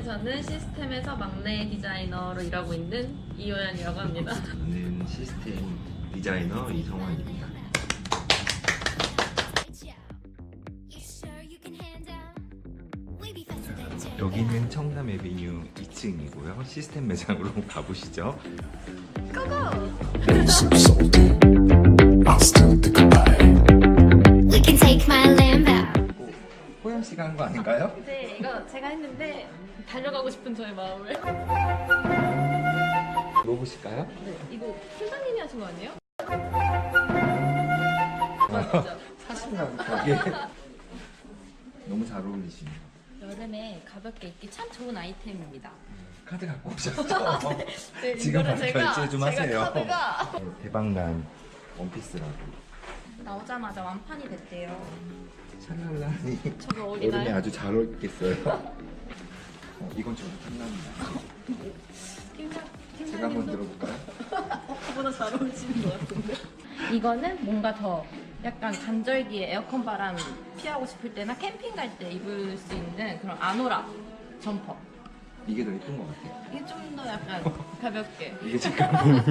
저는 시스템에서 막내 디자이너로 일하고 있는 이호연이라고 합니다. 저는 시스템 디자이너 이성환입니다. 여기는 청담 에비뉴 2층이고요. 시스템 매장으로 가보시죠. Salt. 씨가 한 거 아닌가요? 네, 이거 제가 했는데 달려가고 싶은 저의 마음을. 물어보실까요? 네, 이거 팀장님이 하신 거 아니에요? 맞죠? 사실은 거기에 너무 잘 어울리시네요. 여름에 가볍게 입기 참 좋은 아이템입니다. 카드 갖고 오셨죠? 네, 지금 이거를 바로 제가- 결제 좀 제가 하세요. 카드가 네, 대박난 원피스라고. 나오자마자 완판이 됐대요. 찰랄라니 저거 여름에 어울리나요? 아주 잘 어울리겠어요. 어, 이건 저도. 팀장, 제가 한번 들어볼까요? 저보다 잘 어울리시는 것 같은데. 이거는 뭔가 더 약간 간절기에 에어컨 바람 피하고 싶을 때나 캠핑 갈 때 입을 수 있는 그런 아노라 점퍼. 이게 더 예쁜 것 같아요. 이게 좀 더 약간 가볍게. 이게 잠깐만요.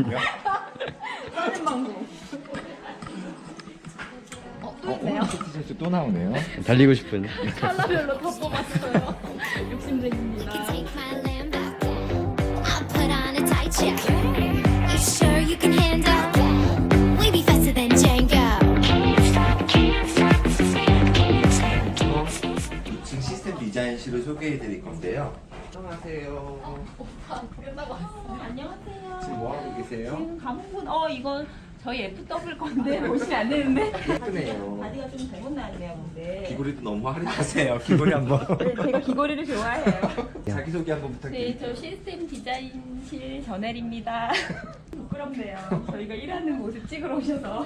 다른 방송. 티셔츠 또 나오네요. 달리고 싶은 컬러별로 다 뽑았어요. 욕심쟁입니다. can take my land back. I'll put on a tight check. You sure you can handle? We be faster than Django. 2층 시스템 디자인실을 소개해 드릴 건데요. 안녕하세요. 끝나고 왔어요. 안녕하세요. 지금 뭐 하고 계세요? 지금 가문군 어 이거 저희 FW 건데 보시면 안 되는데 예쁘네요. 다리가 좀 잘못 나왔네요 근데 귀걸이도 너무 화려하세요. 귀걸이 한번. 네, 제가 귀걸이를 좋아해요 자기소개 한번 네 부탁드릴게요. 저 시스템 디자인실 전엘입니다 부끄럽네요 저희가 일하는 모습 찍으러 오셔서